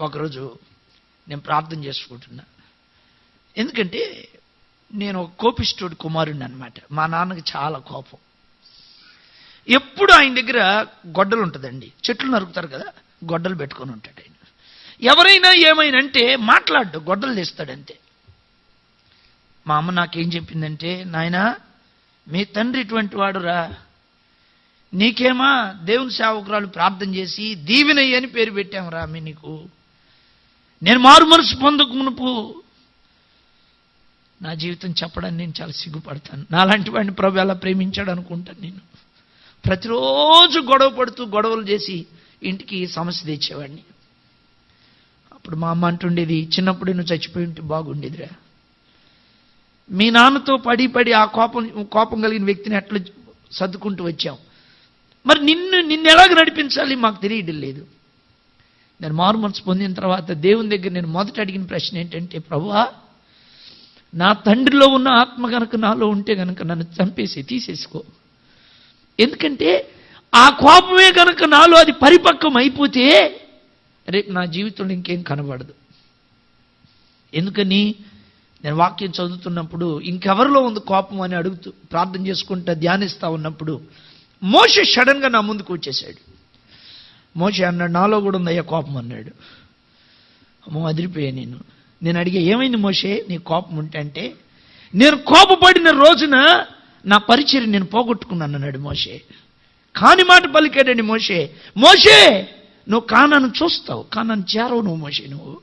ఒకరోజు నేను ప్రార్థన చేసుకుంటున్నా. ఎందుకంటే నేను ఒక కోపిస్టోడి కుమారుడిని అనమాట మా నాన్నకి చాలా కోపం. ఎప్పుడు ఆయన దగ్గర గొడ్డలు ఉంటుందండి. చెట్లు నరుకుతారు కదా గొడ్డలు పెట్టుకొని ఉంటాడు ఆయన. ఎవరైనా ఏమైనా అంటే మాట్లాడు గొడ్డలు తెస్తాడంతే. మా అమ్మ నాకేం చెప్పిందంటే నాయనా మీ తండ్రి ఇటువంటి వాడురా. నీకేమా దేవుని సేవకురాలు ప్రార్థన చేసి దీవినయ్యని పేరు రా మీ నీకు. నేను మారు మనసు పొందకు మునుపు నా జీవితం చెప్పడానికి నేను చాలా సిగ్గుపడతాను. నాలాంటి వాడిని ప్రభు ఎలా ప్రేమించాడు అనుకుంటాను నేను. ప్రతిరోజు గొడవ పడుతూ గొడవలు చేసి ఇంటికి సమస్య తెచ్చేవాడిని. అప్పుడు మా అమ్మ అంటుండేది చిన్నప్పుడు నువ్వు చచ్చిపోయి ఉంటే బాగుండేదిరా. మీ నాన్నతో పడి పడి ఆ కోపం కోపం కలిగిన వ్యక్తిని ఎట్లా సర్దుకుంటూ వచ్చాం. మరి నిన్ను నిన్ను ఎలాగ నడిపించాలి మాకు తెలియడం లేదు. నేను మారు మనసు పొందిన తర్వాత దేవుని దగ్గర నేను మొదట అడిగిన ప్రశ్న ఏంటంటే ప్రభువా నా తండ్రిలో ఉన్న ఆత్మ కనుక నాలో ఉంటే కనుక నన్ను చంపేసి తీసేసుకో. ఎందుకంటే ఆ కోపమే కనుక నాలో అది పరిపక్వం అయిపోతే రేపు నా జీవితంలో ఇంకేం కనబడదు. ఎందుకని? నేను వాక్యం చదువుతున్నప్పుడు ఇంకెవరిలో ఉంది కోపం? అని అడుగుతూ ప్రార్థన చేసుకుంటా ధ్యానిస్తా ఉన్నప్పుడు మోష సడన్గా నా ముందుకు వచ్చేసాడు మోషే అన్నాడు నాలో కూడా ఉందయ్యా కోపం అన్నాడు. అమ్మో అదిరిపోయా నేను. నేను అడిగా ఏమైంది మోషే? నీ కోపం ఉంటే అంటే నేను కోపపడిన రోజున నా పరిచయం నేను పోగొట్టుకున్నాను అన్నాడు మోషే. కాని మాట పలికాడండి మోషే. మోషే నువ్వు కానాను చూస్తావు. కానాను చేరవు నువ్వు మోషే నువ్వు.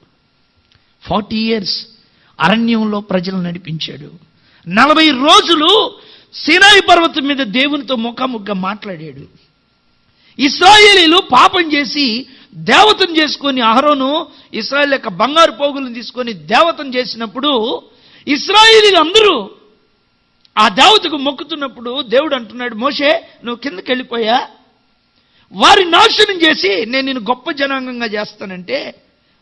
ఫార్టీ ఇయర్స్ అరణ్యంలో ప్రజలు నడిపించాడు. నలభై రోజులు సినాయి పర్వతం మీద దేవునితో ముఖాముఖిగా మాట్లాడాడు. ఇస్రాయేలీలు పాపం చేసి దేవతను చేసుకొని అహరోను ఇస్రాయేల్ యొక్క బంగారు పోగులను తీసుకొని దేవతను చేసినప్పుడు ఇస్రాయేలీలు అందరూ ఆ దేవతకు మొక్కుతున్నప్పుడు దేవుడు అంటున్నాడు మోషే నువ్వు కిందకి వెళ్ళిపోయా? వారి నాశనం చేసి నేను నేను గొప్ప జనాంగంగా చేస్తానంటే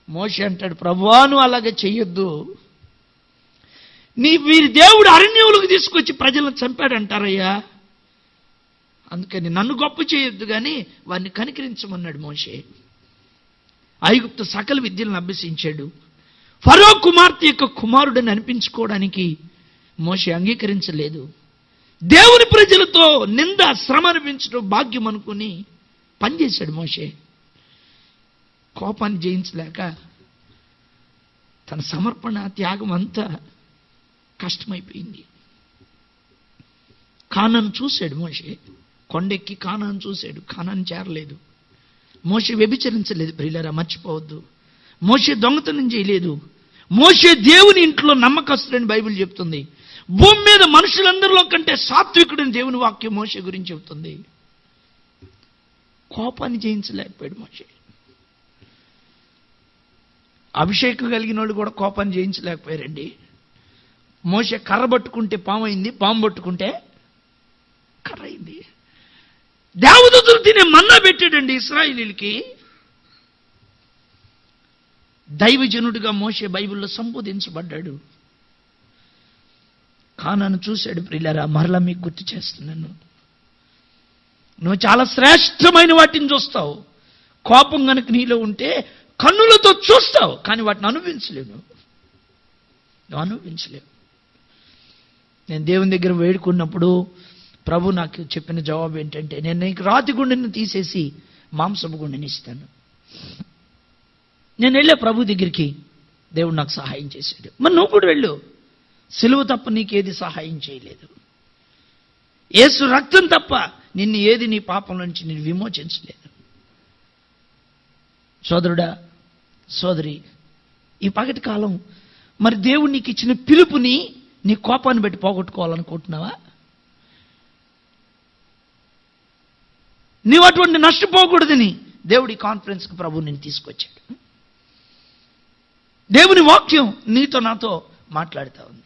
మోషే అంటాడు ప్రభువా నువ్వు అలాగే చెయ్యొద్దు. నీ వీరి దేవుడు అరణ్యములకు తీసుకొచ్చి ప్రజలను చంపాడంటారయ్యా. అందుకని నన్ను గొప్ప చేయొద్దు కానీ వారిని కనికరించమన్నాడు మోషే. ఐగుప్తు సకల విద్యలను అభ్యసించాడు. ఫరో కుమార్తె యొక్క కుమారుడని అనిపించుకోవడానికి మోషే అంగీకరించలేదు. దేవుని ప్రజలతో నింద శ్రమ అనిపించడం భాగ్యం అనుకుని పనిచేశాడు మోషే. కోపాన్ని జయించలేక తన సమర్పణ త్యాగం అంతా కష్టమైపోయింది. కానను చూశాడు మోషే. కొండెక్కి కానాన్ని చూశాడు. కానాన్ని చేరలేదు. మోషే వ్యభిచరించలేదు. ప్రియులరా మర్చిపోవద్దు. మోషే దొంగతనం చేయలేదు. మోషే దేవుని ఇంట్లో నమ్మకస్తుడని బైబిల్ చెప్తుంది. భూమి మీద మనుషులందరిలో కంటే సాత్వికుడని దేవుని వాక్యం మోషే గురించి చెబుతుంది. కోపాన్ని జయించలేకపోయాడు మోషే. అభిషేకం కలిగిన వాళ్ళు కూడా కోపాన్ని జయించలేకపోయారండి. మోసే కర్ర పట్టుకుంటే పాము అయింది పాము పట్టుకుంటే కర్ర అయింది. దేవదూతలు తినే మన్నా పెట్టాడండి ఇస్రాయిలీలకి. దైవజనుడిగా మోసే బైబిల్లో సంబోధించబడ్డాడు. కానాను చూశాడు ప్రిల్లరా మరలా మీకు గుర్తు చేస్తున్నాను. నువ్వు చాలా శ్రేష్టమైన వాటిని చూస్తావు. కోపం కనుక నీలో ఉంటే కన్నులతో చూస్తావు కానీ వాటిని అనుభవించలేవు. నువ్వు అనుభవించలేవు. నేను దేవుని దగ్గర వేడుకున్నప్పుడు ప్రభు నాకు చెప్పిన జవాబు ఏంటంటే నేను నీకు రాతి గుండెని తీసేసి మాంసపు గుండెని ఇస్తాను. నేను వెళ్ళే ప్రభు దగ్గరికి దేవుడు నాకు సహాయం చేశాడు. మరి నువ్వు కూడా వెళ్ళు. సిలువ తప్ప నీకేది సహాయం చేయలేదు. ఏసు రక్తం తప్ప నిన్ను ఏది నీ పాపం నుంచి నేను విమోచించలేదు. సోదరుడా సోదరి ఈ పగటి కాలం మరి దేవుడు నీకు ఇచ్చిన పిలుపుని నీ కోపాన్ని బట్టి పోగొట్టుకోవాలనుకుంటున్నావా? నీవు అటువంటి నష్టపోకూడదని దేవుడి కాన్ఫరెన్స్కి ప్రభు నేను తీసుకొచ్చాడు. దేవుని వాక్యం నీతో నాతో మాట్లాడుతూ ఉంది.